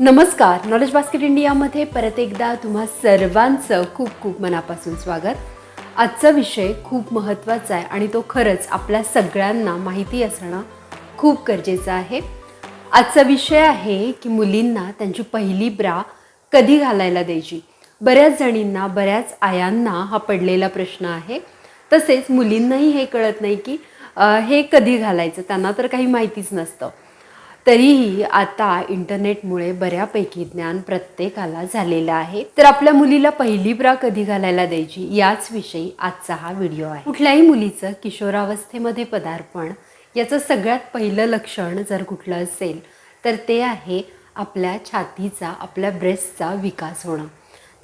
नमस्कार knowledge basket इंडियामध्ये परत एकदा तुम्हा सर्वांचं खूप खूप मनापासून स्वागत. आजचा विषय खूप महत्त्वाचा आहे आणि तो खरंच आपल्या सगळ्यांना माहिती असणं खूप गरजेचं आहे. आजचा विषय आहे की मुलींना त्यांची पहिली ब्रा कधी घालायला द्यायची? बऱ्याच जणींना बऱ्याच आयांना हा पडलेला प्रश्न आहे. तसेच मुलींनाही हे कळत नाही की हे कधी घालायचं? त्यांना तर काही माहितीच नसतं. तरीही आता इंटरनेटमुळे बऱ्यापैकी ज्ञान प्रत्येकाला झालेलं आहे. तर आपल्या मुलीला पहिली ब्रा कधी घालायला द्यायची? याच विषयी आजचा हा व्हिडिओ आहे. कुठल्याही मुलीचं किशोरावस्थेमध्ये पदार्पण याचं सगळ्यात पहिलं लक्षण जर कुठलं असेल तर ते आहे आपल्या छातीचा आपल्या ब्रेस्टचा विकास होणं.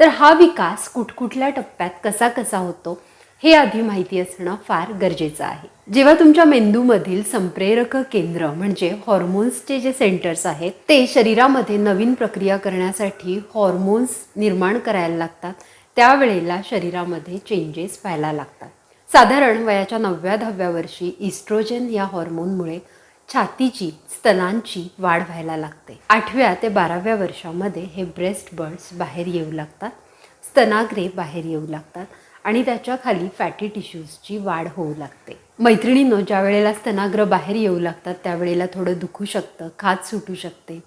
तर हा विकास कुठकुठल्या टप्प्यात कसा कसा होतो? हे आधी माहिती असणं फार गरजेचं आहे. जेव्हा तुमच्या मेंदूमधील संप्रेरक केंद्र म्हणजे हॉर्मोन्सचे जे सेंटर्स आहेत ते शरीरामध्ये नवीन प्रक्रिया करण्यासाठी हॉर्मोन्स निर्माण करायला लागतात. त्यावेळेला शरीरामध्ये चेंजेस व्हायला लागतात. साधारण वयाच्या नवव्या दहाव्या वर्षी इस्ट्रोजन या हॉर्मोनमुळे छातीची स्तनांची वाढ व्हायला लागते. आठव्या ते बाराव्या वर्षामध्ये हे ब्रेस्ट बर्ड्स बाहेर येऊ लागतात. स्तनाग्रे बाहेर येऊ लागतात. आणि त्याच्याखाली फॅटी टिश्यूजची वाढ होऊ लागते. मैत्रिणींनो ज्या वेळेला स्तनाग्र बाहेर येऊ लागतात त्यावेळेला थोडं दुखू शकतं खाज सुटू शकते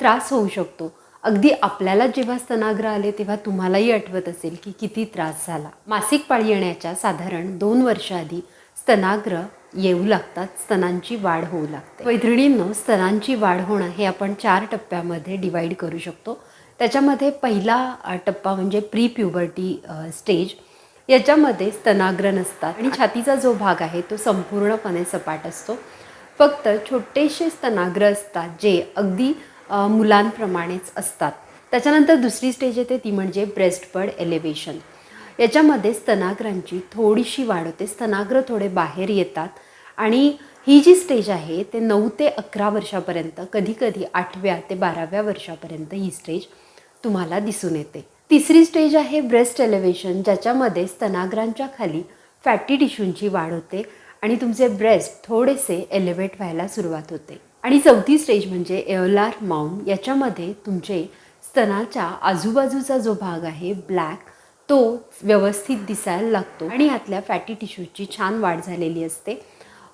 त्रास होऊ शकतो. अगदी आपल्याला जेव्हा स्तनाग्र आले तेव्हा तुम्हालाही आठवत असेल की किती त्रास झाला. मासिक पाळी येण्याच्या साधारण दोन वर्षाआधी स्तनाग्र येऊ लागतात स्तनांची वाढ होऊ लागते. मैत्रिणींनो स्तनांची वाढ होणं हे आपण चार टप्प्यामध्ये डिवाईड करू शकतो. त्याच्यामध्ये पहिला टप्पा म्हणजे प्री प्युबर्टी स्टेज याच्यामध्ये स्तनाग्र नसतात. आणि छातीचा जो भाग आहे तो संपूर्णपणे सपाट असतो. फक्त छोटेसे स्तनाग्र असतात जे अगदी मुलांप्रमाणेच असतात. त्याच्यानंतर दुसरी स्टेज येते ती म्हणजे ब्रेस्ट बर्ड एलिव्हेशन याच्यामध्ये स्तनाग्रांची थोडीशी वाढ होते. स्तनाग्र थोडे बाहेर येतात. आणि ही जी स्टेज आहे ते नऊ ते अकरा वर्षापर्यंत कधीकधी आठव्या ते बाराव्या वर्षापर्यंत ही स्टेज तुम्हाला दिसून येते. तिसरी स्टेज आहे ब्रेस्ट एलिव्हेशन ज्याच्यामध्ये स्तनाग्रांच्या खाली फॅटी टिश्यूंची वाढ होते आणि तुमचे ब्रेस्ट थोडेसे एलिव्हेट व्हायला सुरुवात होते. आणि चौथी स्टेज म्हणजे एओलार माउंट याच्यामध्ये तुमचे स्तनाच्या आजूबाजूचा जो भाग आहे ब्लॅक तो व्यवस्थित दिसायला लागतो आणि यातल्या फॅटी टिश्यूची छान वाढ झालेली असते.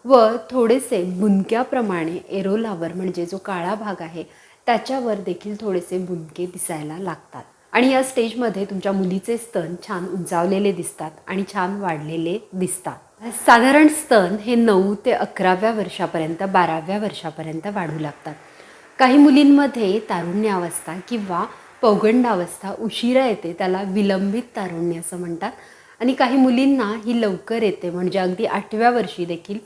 व थोडेसे बुंदक्याप्रमाणे एरोलावर म्हणजे जो काळा भाग आहे त्याच्यावर देखील थोडेसे बुंदके दिसायला लागतात. आणि या स्टेजमध्ये तुमच्या मुलीचे स्तन छान उंचावलेले दिसतात आणि छान वाढलेले दिसतात. साधारण स्तन हे नऊ ते अकराव्या वर्षापर्यंत बाराव्या वर्षापर्यंत वाढू लागतात. काही मुलींमध्ये तारुण्यावस्था किंवा पौगंडावस्था उशिरा येते त्याला विलंबित तारुण्य असं म्हणतात. आणि काही मुलींना ही लवकर येते म्हणजे अगदी आठव्या वर्षी देखील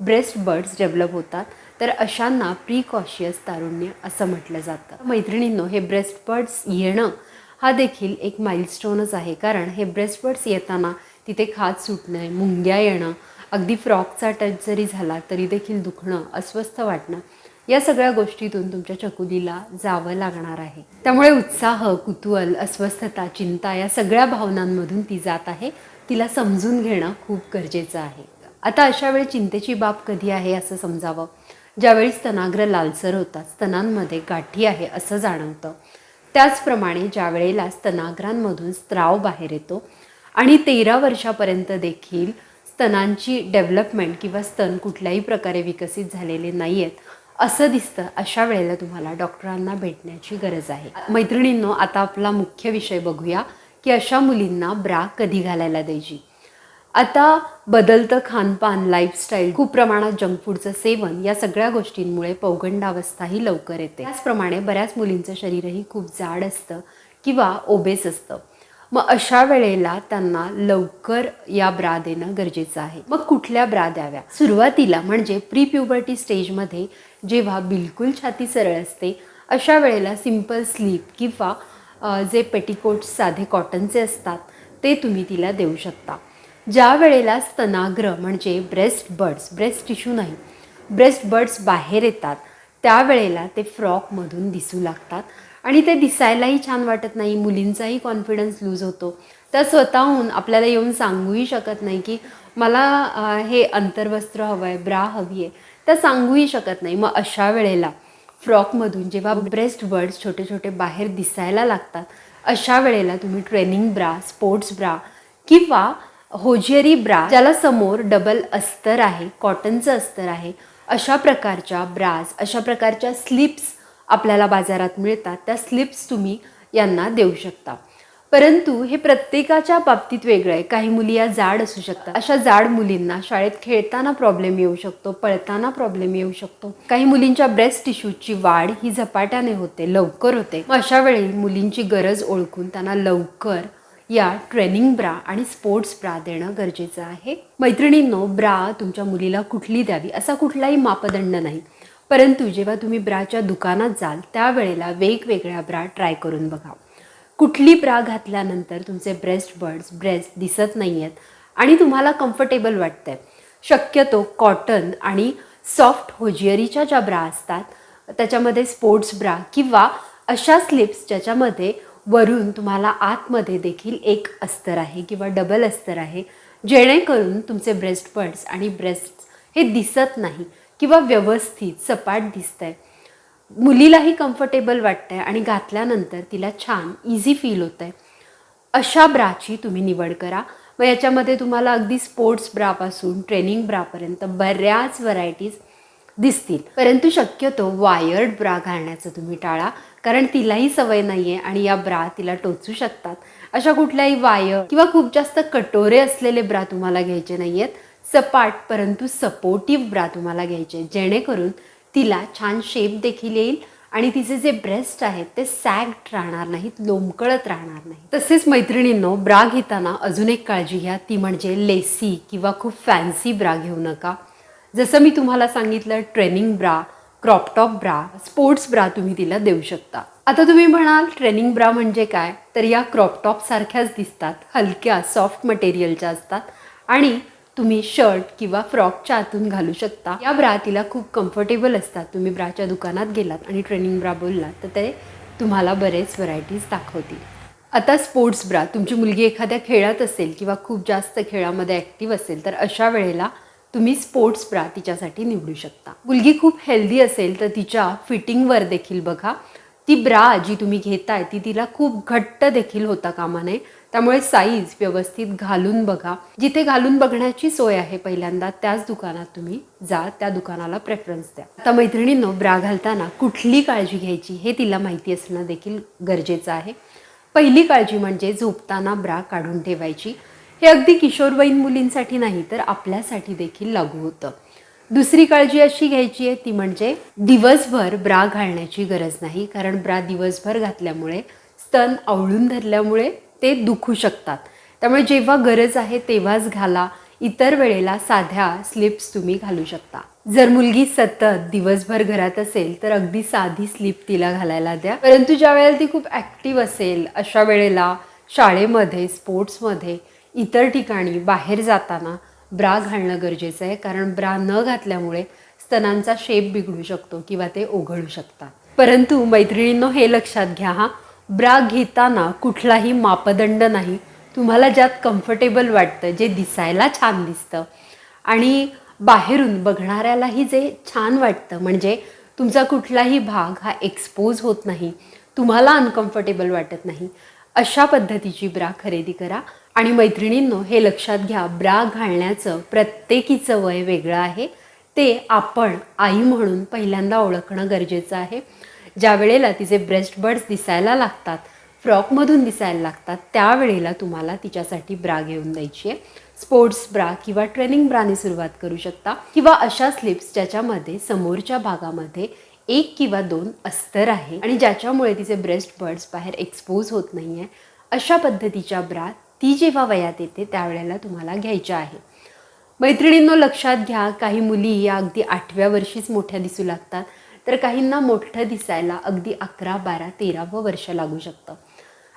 ब्रेस्ट बर्ड्स डेव्हलप होतात. तर अशांना प्रिकॉशियस तारुण्य असं म्हटलं जातं. मैत्रिणींनो हे ब्रेस्ट बर्ड्स येणं हा देखील एक माइलस्टोनच आहे. कारण हे ब्रेस्टवर्ड्स येताना तिथे खाज सुटणं मुंग्या येणं अगदी फ्रॉकचा टच जरी झाला तरी देखील दुखणं अस्वस्थ वाटणं या सगळ्या गोष्टीतून तुमच्या चकुलीला जावं लागणार आहे. त्यामुळे उत्साह कुतूहल अस्वस्थता चिंता या सगळ्या भावनांमधून ती जात आहे. तिला समजून घेणं खूप गरजेचं आहे. आता अशा वेळी चिंतेची बाब कधी आहे असं समजावं? ज्यावेळी स्तनाग्र लालसर होतात स्तनांमध्ये गाठी आहे असं जाणवतं. त्याचप्रमाणे ज्या वेळेला स्तनाग्रांमधून स्त्राव बाहेर येतो आणि तेरा वर्षापर्यंत देखील स्तनांची डेव्हलपमेंट किंवा स्तन कुठल्याही प्रकारे विकसित झालेले नाही आहेत असं दिसतं अशा वेळेला तुम्हाला डॉक्टरांना भेटण्याची गरज आहे. मैत्रिणींनो आता आपला मुख्य विषय बघूया की अशा मुलींना ब्रा कधी घालायला द्यायची? आता बदलतं खानपान लाईफस्टाईल खूप प्रमाणात जंक फूडचं सेवन या सगळ्या गोष्टींमुळे पौगंडावस्थाही लवकर येते. त्याचप्रमाणे बऱ्याच मुलींचं शरीरही खूप जाड असतं किंवा ओबेस असतं. मग अशा वेळेला त्यांना लवकर या ब्रा देणं गरजेचं आहे. मग कुठल्या ब्रा द्याव्या? सुरुवातीला म्हणजे प्री प्युबर्टी स्टेजमध्ये जेव्हा बिलकुल छाती सरळ असते अशा वेळेला सिंपल स्लीप किंवा जे पेटिकोट्स साधे कॉटनचे असतात ते तुम्ही तिला देऊ शकता. ज्या वेळेला स्तनाग्र म्हणजे ब्रेस्ट बर्ड्स ब्रेस्ट टिश्यू नाही ब्रेस्ट बर्ड्स बाहेर येतात त्यावेळेला ते फ्रॉकमधून दिसू लागतात. आणि ते दिसायलाही छान वाटत नाही मुलींचाही कॉन्फिडन्स लूज होतो. त्या स्वतःहून आपल्याला येऊन सांगूही शकत नाही की मला हे अंतर्वस्त्र हवं आहे ब्रा हवी आहे. त्या सांगूही शकत नाही. मग अशा वेळेला फ्रॉकमधून जेव्हा ब्रेस्ट बर्ड्स छोटे छोटे बाहेर दिसायला लागतात अशा वेळेला तुम्ही ट्रेनिंग ब्रा स्पोर्ट्स ब्रा किंवा होजेरी ब्रा ज्याला समोर डबल अस्तर आहे कॉटनचं अस्तर आहे अशा प्रकारच्या ब्राज अशा प्रकारच्या स्लिप्स आपल्याला बाजारात मिळतात. त्या स्लिप्स तुम्ही यांना देऊ शकता. परंतु हे प्रत्येकाच्या बाबतीत वेगळं आहे. काही मुली या जाड असू शकतात. अशा जाड मुलींना शाळेत खेळताना प्रॉब्लेम येऊ शकतो पळताना प्रॉब्लेम येऊ शकतो. काही मुलींच्या ब्रेस्ट टिश्यूची वाढ ही झपाट्याने होते लवकर होते. मग अशा वेळी मुलींची गरज ओळखून त्यांना लवकर या ट्रेनिंग ब्रा आणि स्पोर्ट्स ब्रा देणं गरजेचं आहे. मैत्रिणींनो ब्रा तुमच्या मुलीला कुठली द्यावी असा कुठलाही मापदंड नाही. परंतु जेव्हा तुम्ही ब्राच्या दुकानात जाल त्यावेळेला वेगवेगळ्या ब्रा ट्राय करून बघा. कुठली ब्रा घातल्यानंतर तुमचे ब्रेस्ट बर्ड्स ब्रेस्ट दिसत नाही आहेत आणि तुम्हाला कम्फर्टेबल वाटतंय. शक्यतो कॉटन आणि सॉफ्ट होजियरीच्या ज्या ब्रा असतात त्याच्यामध्ये स्पोर्ट्स ब्रा किंवा अशा स्लिप्स ज्याच्यामध्ये वरून तुम्हाला आतमध्ये देखील एक अस्तर आहे किंवा डबल अस्तर आहे जेणेकरून तुमचे ब्रेस्ट बर्ड्स आणि ब्रेस्ट हे दिसत नाही किंवा व्यवस्थित सपाट दिसतंय. मुलीलाही कम्फर्टेबल वाटतंय आणि घातल्यानंतर तिला छान इझी फील होतंय. अशा ब्राची तुम्ही निवड करा. मग याच्यामध्ये तुम्हाला अगदी स्पोर्ट्स ब्रापासून ट्रेनिंग ब्रापर्यंत बऱ्याच व्हरायटीज दिसतील. परंतु शक्यतो वायर्ड ब्रा घालण्याचं तुम्ही टाळा कारण तिलाही सवय नाही आहे आणि या ब्रा तिला टोचू शकतात. अशा कुठल्याही वायर किंवा खूप जास्त कटोरे असलेले ब्रा तुम्हाला घ्यायचे नाही आहेत सपाट परंतु सपोर्टिव्ह ब्रा तुम्हाला घ्यायचे जेणेकरून तिला छान शेप देखील येईल आणि तिचे जे ब्रेस्ट आहेत ते सॅग्ड राहणार नाहीत लोंबकळत राहणार नाही तसेच मैत्रिणींनो ब्रा घेताना अजून एक काळजी घ्या. ती म्हणजे लेसी किंवा खूप फॅन्सी ब्रा घेऊ नका. जसं मी तुम्हाला सांगितलं training bra crop top bra sports bra तुम्ही तिला देऊ शकता. आता तुम्ही म्हणाल ट्रेनिंग ब्रा म्हणजे काय? तर या क्रॉपटॉप सारख्याच दिसतात हलक्या सॉफ्ट मटेरियलच्या असतात आणि तुम्ही शर्ट किंवा फ्रॉकच्या आतून घालू शकता. या ब्रा तिला खूप कम्फर्टेबल असतात. तुम्ही ब्राच्या दुकानात गेलात आणि ट्रेनिंग ब्रा बोललात तर ते तुम्हाला बरेच व्हरायटीज दाखवतील. आता स्पोर्ट्स ब्रा तुमची मुलगी एखाद्या खेळात असेल किंवा खूप जास्त खेळामध्ये ॲक्टिव्ह असेल तर अशा वेळेला तुम्ही स्पोर्ट्स ब्रा तिच्यासाठी निवडू शकता. मुलगी खूप हेल्दी असेल तर तिच्या फिटिंगवर देखील बघा. ती ब्रा जी तुम्ही घेताय ती तिला खूप घट्ट देखील होता कामा नये त्यामुळे साईज व्यवस्थित घालून बघा. जिथे घालून बघण्याची सोय आहे पहिल्यांदा त्याच दुकानात तुम्ही जा त्या दुकानाला प्रेफरन्स द्या. आता मैत्रिणींनो ब्रा घालताना कुठली काळजी घ्यायची हे तिला माहिती असणं देखील गरजेचं आहे. पहिली काळजी म्हणजे झोपताना ब्रा काढून ठेवायची. हे अगदी किशोरवयीन मुलींसाठी नाही तर आपल्यासाठी देखील लागू होतं. दुसरी काळजी अशी घ्यायची आहे ती म्हणजे दिवसभर ब्रा घालण्याची गरज नाही कारण ब्रा दिवसभर घातल्यामुळे स्तन आवळून धरल्यामुळे ते दुखू शकतात. त्यामुळे जेव्हा गरज आहे तेव्हाच घाला इतर वेळेला साध्या स्लिप्स तुम्ही घालू शकता. जर मुलगी सतत दिवसभर घरात असेल तर अगदी साधी स्लिप तिला घालायला द्या. परंतु ज्या वेळेला ती खूप ॲक्टिव्ह असेल अशा वेळेला शाळेमध्ये स्पोर्ट्समध्ये इतर ठिकाणी बाहेर जाताना ब्रा घालणं गरजेचं आहे कारण ब्रा न घातल्यामुळे स्तनांचा शेप बिघडू शकतो किंवा ते ओघळू शकतात. परंतु मैत्रिणींनो हे लक्षात घ्या हा. ब्रा घेताना कुठलाही मापदंड नाही. तुम्हाला ज्यात कम्फर्टेबल वाटतं जे दिसायला छान दिसतं. आणि बाहेरून बघणाऱ्यालाही जे छान वाटतं म्हणजे तुमचा कुठलाही भाग हा एक्सपोज होत नाही. तुम्हाला अनकम्फर्टेबल वाटत नाही. अशा पद्धतीची ब्रा खरेदी करा. आणि मैत्रिणींनो हे लक्षात घ्या ब्रा घालण्याचं प्रत्येकीचं वय वेगळं आहे. ते आपण आई म्हणून पहिल्यांदा ओळखणं गरजेचं आहे. ज्या वेळेला तिचे ब्रेस्ट बर्ड्स दिसायला लागतात फ्रॉकमधून दिसायला लागतात त्यावेळेला तुम्हाला तिच्यासाठी ब्रा घेऊन द्यायची आहे. स्पोर्ट्स ब्रा किंवा ट्रेनिंग ब्राने सुरुवात करू शकता. किंवा अशा स्लिप्स ज्याच्यामध्ये समोरच्या भागामध्ये एक किंवा दोन अस्तर आहे आणि ज्याच्यामुळे तिचे ब्रेस्ट बर्ड्स बाहेर एक्सपोज होत नाही आहे अशा पद्धतीच्या ब्रा ती जेव्हा वयात येते त्यावेळेला तुम्हाला घ्यायच्या आहे. मैत्रिणींनो लक्षात घ्या काही मुली या अगदी आठव्या वर्षीच मोठ्या दिसू लागतात तर काहींना मोठं दिसायला अगदी अकरा बारा तेरावं वर्ष लागू शकतं.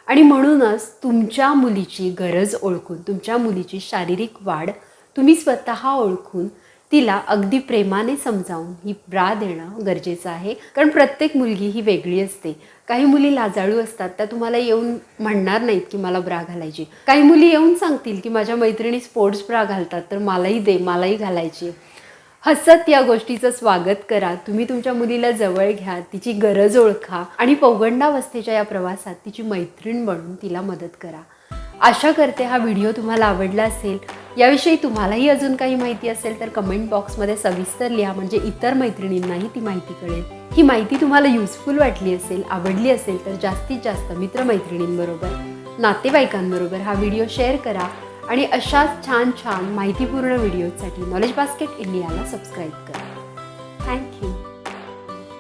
आणि म्हणूनच तुमच्या मुलीची गरज ओळखून तुमच्या मुलीची शारीरिक वाढ तुम्ही स्वतः ओळखून तिला अगदी प्रेमाने समजावून ही ब्रा देणं गरजेचं आहे. कारण प्रत्येक मुलगी ही वेगळी असते. काही मुली लाजाळू असतात त्या तुम्हाला येऊन म्हणणार नाहीत की मला ब्रा घालायची. काही मुली येऊन सांगतील की माझ्या मैत्रिणी स्पोर्ट्स ब्रा घालतात तर मलाही दे मलाही घालायची. हसत या गोष्टीचं स्वागत करा. तुम्ही तुमच्या मुलीला जवळ घ्या तिची गरज ओळखा आणि पौगंडावस्थेच्या या प्रवासात तिची मैत्रीण बनून तिला मदत करा. आशा करते हा व्हिडिओ तुम्हाला आवडला असेल. याविषयी तुम्हालाही अजून काही माहिती असेल तर कमेंट बॉक्समध्ये सविस्तर लिहा म्हणजे इतर मैत्रिणींनाही ती माहिती कळेल. ही माहिती तुम्हाला युजफुल वाटली असेल आवडली असेल तर जास्तीत जास्त मित्रमैत्रिणींबरोबर नातेवाईकांबरोबर हा व्हिडिओ शेअर करा आणि अशाच छान छान माहितीपूर्ण व्हिडिओसाठी नॉलेज बास्केट इंडियाला सबस्क्राईब करा. Thank you